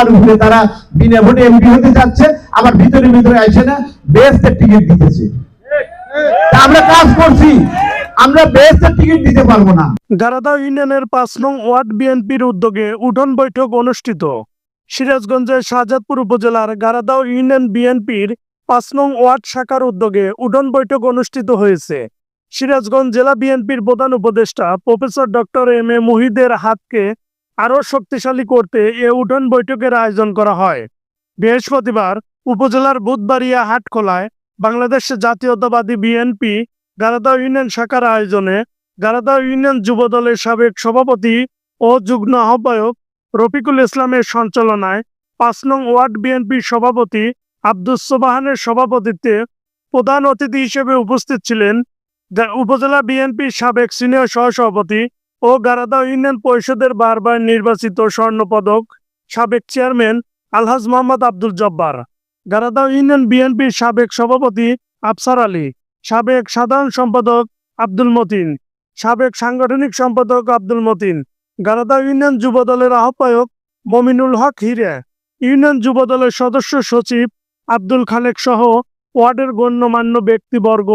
তার উপরে তারা বিনা ভোটে এমপি হতে যাচ্ছে, আবার ভিতরে ভিতরে আসে না বেস্টের টিকিট দিতেছে। আমরা কাজ করছি সিরাজগঞ্জের শাহজাদপুর উপজেলার ইউনিয়ন বিএনপির পাঁচ নং ওয়ার্ড শাখার উদ্যোগে বৈঠক অনুষ্ঠিত হয়েছে। সিরাজগঞ্জ জেলা বিএনপির প্রধান উপদেষ্টা প্রফেসর ডক্টর এম এ মুহিদের হাতকে আরও শক্তিশালী করতে এ উঠোন বৈঠকের আয়োজন করা হয়। বৃহস্পতিবার উপজেলার বুধবাড়িয়া হাটখোলায় বাংলাদেশ জাতীয়তাবাদী বিএনপি গারাদা ইউনিয়ন শাখার আয়োজনে গারাদা ইউনিয়ন যুব দলের সাবেক সভাপতি ও যুগ্ম আহ্বায়ক রফিকুল ইসলামের সঞ্চালনায় পাঁচ নং ওয়ার্ড বিএনপির সভাপতি আব্দুস সোবাহানের সভাপতিত্বে প্রধান অতিথি হিসেবে উপস্থিত ছিলেন উপজেলা বিএনপির সাবেক সিনিয়র সহসভাপতি ও গারাদা ইউনিয়ন পরিষদের বারবার নির্বাচিত স্বর্ণপদক সাবেক চেয়ারম্যান আলহাজ মোহাম্মদ আব্দুল জব্বার, গারাদা ইউনিয়ন বিএনপির সাবেক সভাপতি আফসার আলী, সাবেক সাধারণ সম্পাদক আব্দুল মতিন, সাবেক সাংগঠনিক সম্পাদক আব্দুল মতিন, গারাদা ইউনিয়ন যুব দলের আহ্বায়ক মমিনুল হক হিরে, ইউনিয়ন যুব দলের সদস্য সচিব আব্দুল খালেক সহ ওয়ার্ডের গণ্যমান্য ব্যক্তিবর্গ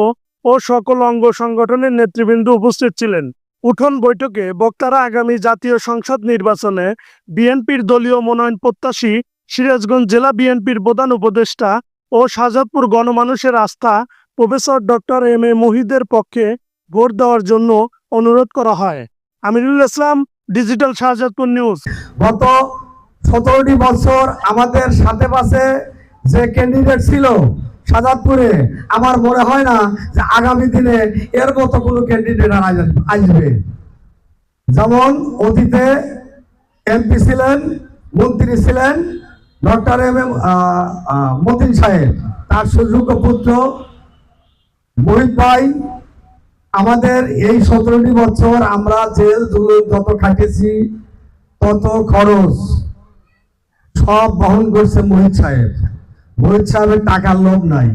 ও সকল অঙ্গ সংগঠনের নেতৃবৃন্দ উপস্থিত ছিলেন। উঠোন বৈঠকে বক্তারা আগামী জাতীয় সংসদ নির্বাচনে বিএনপির দলীয় মনোনয়ন প্রত্যাশী সিরাজগঞ্জ জেলা বিএনপির প্রধান উপদেষ্টা ও শাহজাদপুর গণমানুষের আস্থা প্রফেসর ডক্টর এম এ মুহিদের পক্ষে ভোট দেওয়ার জন্য অনুরোধ করা হয়। Amirul Islam, digital Shahzadpur news. গত সতেরোটি বছর আমাদের সাথে পাশে যে ক্যান্ডিডেট ছিল সাজাদপুরে। আমার মনে হয় না যে আগামী দিনে এর মতো কোনো ক্যান্ডিডেট আর আসবে। যেমন অতীতে এমপি ছিলেন, মন্ত্রী ছিলেন ডক্টর এম এম মতিন সাহেব। তার সুযোগ্য পুত্র মোহিত ভাই। আমাদের এই সতেরোটি বছর আমরা জেল জুলুম যত খাটেছি তত খরচ সব বহন করছে মোহিত সাহেব। মোহিত সাহেবের টাকার লোভ নাই।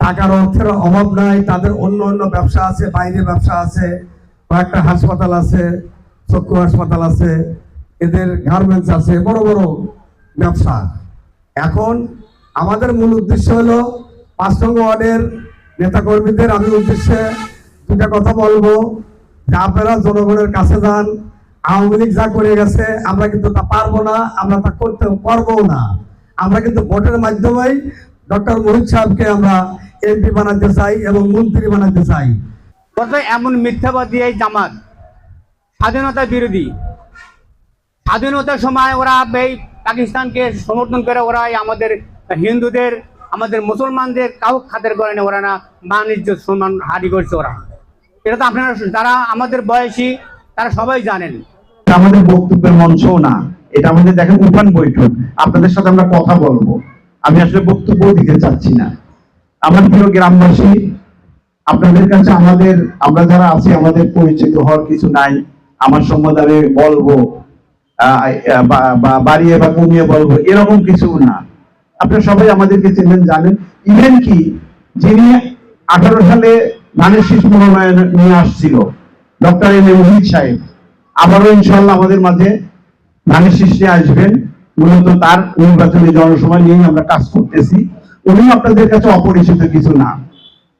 টাকার অর্থের অভাব নাই, তাদের অন্য অন্য ব্যবসা আছে, বাইরে ব্যবসা আছে, কয়েকটা হাসপাতাল আছে, চক্ষু হাসপাতাল আছে, এদের গার্মেন্টস আছে, বড় বড় ব্যবসা। এখন আমাদের মূল উদ্দেশ্য হলো পাঁচ নং ওয়ার্ডের নেতাকর্মীদের আমি উদ্দেশ্যে দুটা কথা বলব। যে আপনারা জনগণের কাছে যান, আওয়ামী লীগ যা করে গেছে, আমরা কিন্তু তা পারব না, আমরা তা করতে পারব না। আমরা কিন্তু ভোটের মাধ্যমেই ডক্টর মোহিত সাহেবকে আমরা এমপি বানাতে চাই এবং মন্ত্রী বানাতে চাই। এমন মিথ্যাবাদী এই জামাত। স্বাধীনতা বিরোধী। স্বাধীনতার সময় ওরা এই পাকিস্তানকে সমর্থন করে ওরা আমাদের হিন্দুদের আমাদের মুসলমানদের কাউ খাতের করে না ওরা না বাণিজ্য সম্মান হারি করছে ওরা। এটা তো আপনারা যারা আমাদের বয়সী তারা সবাই জানেন। আমাদের বক্তব্যের মঞ্চও না। এটা আমাদের দেখেন উঠান বৈঠক। আপনাদের সাথে আমরা কথা বলব। আমি আসলে বক্তব্য দিতে চাচ্ছি না। আমার প্রিয় গ্রামবাসী, আপনাদের কাছে আমাদের, আমরা যারা আছি, আমাদের পরিচিত হওয়ার কিছু নাই। আমার সম্বন্ধে আমি বলব বাড়িয়ে বা কমিয়ে বলব, এরকম কিছু না। আপনারা সবাই আমাদেরকে চেনেন, জানেন। ইভেন কি, যিনি আঠারো সালে ধানের শীষ মনোনয়ন নিয়ে আসছিল, ডক্টর এম এ মুহিত সাহেব। আবারও ইনশাল্লাহ আমাদের মাঝে ধানের শীর্ষে আসবেন, মূলত তার নির্বাচনী জনসময় নিয়েই আমরা কাজ করতেছি। উনি আপনাদের কাছে অপরিচিত কিছু না।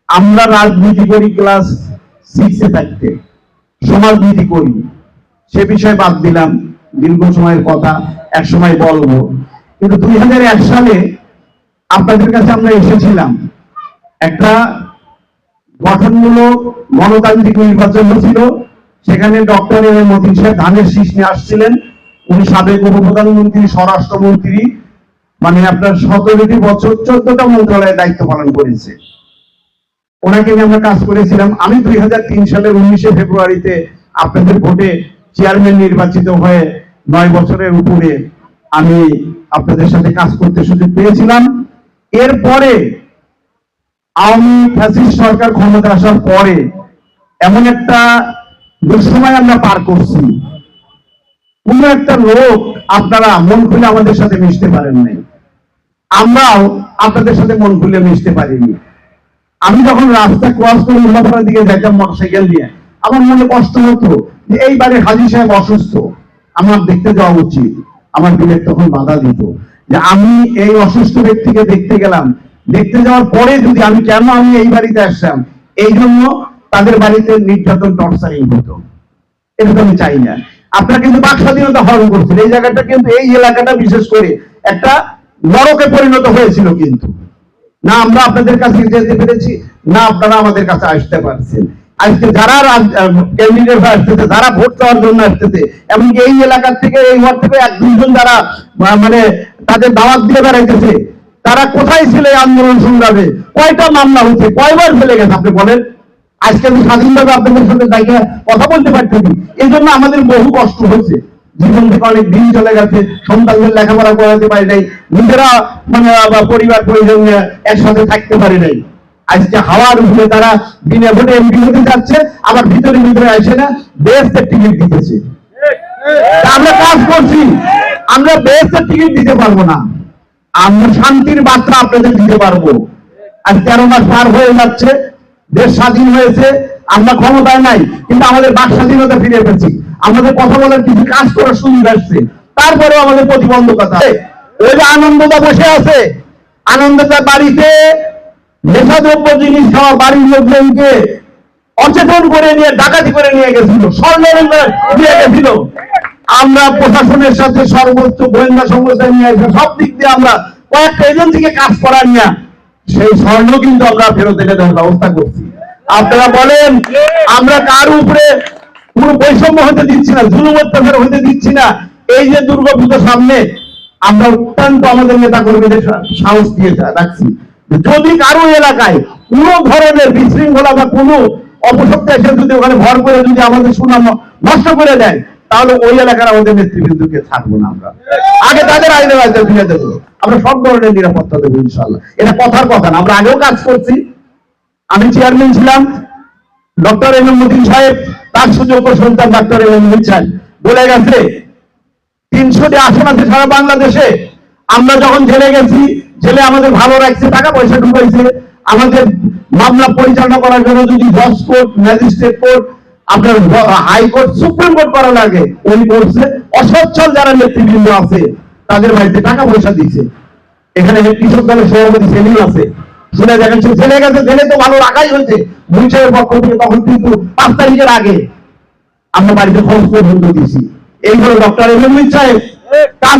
আমরা রাজনীতি করি ক্লাস সিক্সে থাকতে। সমাজনীতি করি। সে বিষয়ে বাদ দিলাম, দীর্ঘ সময়ের কথা, এক সময় বলব। কিন্তু দুই সালে আপনাদের কাছে আমরা এসেছিলাম। একটা গঠনমূলক গণতান্ত্রিক নির্বাচন হয়েছিল। সেখানে ডক্টর এম মতিন সাহেব ধানের শীষ নিয়ে আসছিলেন। উনি সাবেক উপপ্রধানমন্ত্রী, স্বরাষ্ট্রমন্ত্রী মানে আপনার সতেরোটি বছর চোদ্দটা মন্ত্রণালয়ে দায়িত্ব পালন করেছে। ওনাকে নিয়ে আমরা কাজ করেছিলাম। আমি দুই সালের উনিশে ফেব্রুয়ারিতে আপনাদের ভোটে চেয়ারম্যান নির্বাচিত হয়ে নয় বছরের উপরে আমি আপনাদের সাথে কাজ করতে সুযোগ পেয়েছিলাম। এরপরে আওয়ামী ফ্যাসিস্ট সরকার ক্ষমতা আসার পরে এমন একটা দুঃসময় আমরা পার করছি। কোন একটা লোক আপনারা মন খুলে আমাদের সাথে মিশতে পারেন নাই। আমরাও আপনাদের সাথে মন খুলে মিশতে পারিনি। আমি যখন রাস্তা ক্রস করে উল্লাপাড়ার দিকে যাইতাম মোটরসাইকেল দিয়ে আমার মনে কষ্ট হতো যে এই বাড়ির হাজি সাহেব অসুস্থ। আমার দেখতে যাওয়া উচিত। আমার বিবেক তখন বাধা দিত যে আমি এই অসুস্থ ব্যক্তিকে দেখতে গেলাম। দেখতে যাওয়ার পরে যদি আমি কেন আমি এই বাড়িতে আসলাম এই জন্য তাদের বাড়িতে নির্যাতন, টর্চারিং হতো। এটা তো আমি চাই না। আপনারা কিন্তু বাক স্বাধীনতা হরণ করছেন এই জায়গাটা কিন্তু এই এলাকাটা বিশেষ করে একটা নরকে পরিণত হয়েছিল কিন্তু। না আমরা আপনাদের কাছে যেতে পেরেছি, না আপনারা আমাদের কাছে আসতে পারছেন। আজকে যারা ক্যান্ডিডেট হয়ে আসতেছে, যারা ভোট চাওয়ার জন্য আসতেছে, এমনকি এই এলাকার থেকে, এই ওয়ার্ড থেকে এক দুইজন যারা মানে তাদের দাওয়াত দিয়ে বেড়াইতেছে, তারা কোথায় ছিল এই আন্দোলন সংগ্রামে? কয়টা মামলা হচ্ছে কয়বার ফেলে গেছে? আপনি বলেন। আজকে আমি স্বাধীনভাবে আপনাদের সাথে জায়গা কথা বলতে পারতেছি এই জন্য আমাদের বহু কষ্ট হচ্ছে জীবন থেকে অনেক দিন চলে গেছে, সন্তানদের লেখাপড়া করাতে পারি নাই, নিজেরা মানে পরিবার পরিজন একসাথে থাকতে পারি নাই। আজকে হাওয়ার উপরে তারা বিনা ভোটে এমপি হতে যাচ্ছে, আবার ভিতরে ভিতরে আসে না বেস্টের টিকিট দিতেছে। আমরা কাজ করছি, আমরা বেস্টের টিকিট দিতে পারব না। আমরা শান্তির বার্তা আপনাদের দিতে পারব। আজ তেরো মাস পার হয়ে যাচ্ছে দেশ স্বাধীন হয়েছে, আমরা ক্ষমতায় নাই, কিন্তু আমাদের বাক স্বাধীনতা ফিরে পেয়েছি আমাদের কথা বলার কিছু কাজ করার সুযোগ আসছে। তারপরেও আমাদের প্রতিবন্ধকতা। ওই যে আনন্দদা বসে আছে আনন্দদার বাড়িতে নেশাদ্রব্য জিনিস খাওয়া বাড়ির লোকজনকে অচেতন করে নিয়ে, ডাকাতি করে নিয়ে গেছিল স্বর্ণ নিয়ে গেছিল। আমরা প্রশাসনের সাথে সর্বোচ্চ গোয়েন্দা সংস্থা নিয়ে এসে সব দিক দিয়ে আমরা কয়েকটা এজেন্সিকে কাজ করার নিয়ে সেই স্বর্ণ কিন্তু আমরা ফেরত এনে দেওয়ার ব্যবস্থা করছি। আপনারা বলেন, আমরা কার উপরে কোনো বৈষম্য হতে দিচ্ছি না, জুলুম অত্যাচার হতে দিচ্ছি না। এই যে দুর্গাপুজো সামনে আমরা অত্যন্ত আমাদের নেতা কর্মীদের সাহস দিয়ে রাখছি। যদি কারও এলাকায় কোনো ধরনের বিশৃঙ্খলা বা কোনো অপশক্তি এসে যদি ওখানে ভর করে যদি আমাদের সুনাম নষ্ট করে দেয় তাহলে ওই এলাকার আমাদের নেতৃবৃন্দকে ছাড়বো না আমরা। আগে তাদের আইনে বাজতে ফিরে দেবো আমরা সব ধরনের নিরাপত্তা দেবো ইনশাল্লাহ এটা কথার কথা না, আমরা আগেও কাজ করছি। আমি চেয়ারম্যান ছিলাম, ডক্টর এম এম সাহেব, তার সুযোগ্য সন্তান ডক্টর এম এম সাহেব। বলে গেছে তিনশোটি আসন আছে সারা বাংলাদেশে। আমরা যখন জেলে গেছি, জেলে আমাদের ভালো রাখছে টাকা পয়সা ঢুকাইছে। আমাদের মামলা পরিচালনা করার জন্য যদি জজ কোর্ট, ম্যাজিস্ট্রেট কোর্ট আপনার হাইকোর্ট, সুপ্রিম কোর্ট উনি করছে অসচ্ছল যারা নেতৃবৃন্দ আছে, তাদের বাড়িতে টাকা পয়সা দিচ্ছে এখানে কৃষক দলের সভাপতি সেলিম আছে। শুনে দেখেন গেছে তো ভালো রাখাই হয়েছে। মুন্সের পক্ষ থেকে তখন কিন্তু পাঁচ তারিখের আগে আমরা বাড়িতে খরচ পর্যন্ত দিছি এই হলো ডক্টর এম এম সাহেব। কাজ